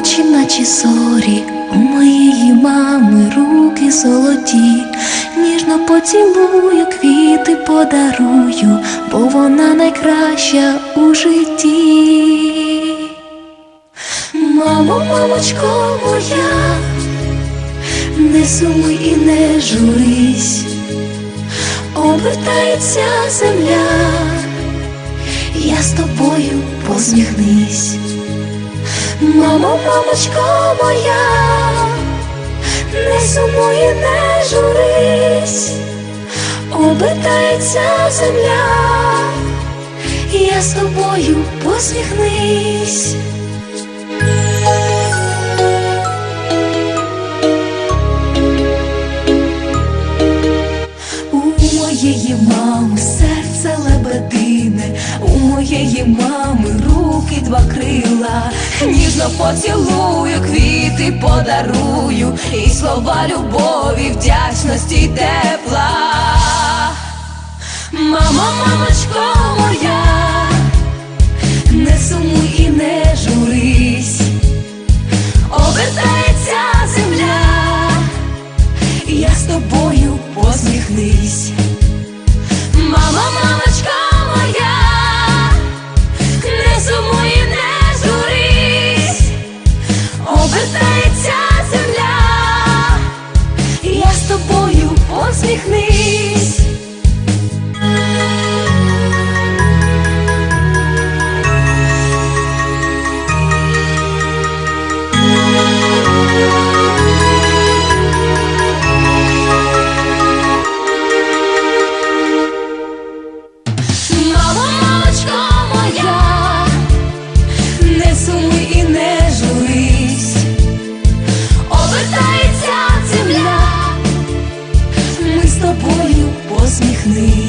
очі, наче зорі, у моєї мами руки золоті, ніжно поцілую, квіти подарую, бо вона найкраща у житті. Мамо, мамочко моя, не сумуй і не журись, обертається земля, я з тобою посміхнись. Мамо, мамочко моя, не сумуй і не журись, обертається земля, я з тобою посміхнись. У моєї мами серце лебедине, моєї мами руки два крила, ніжно поцілую, квіти подарую, і слова любові, вдячності тепла. me.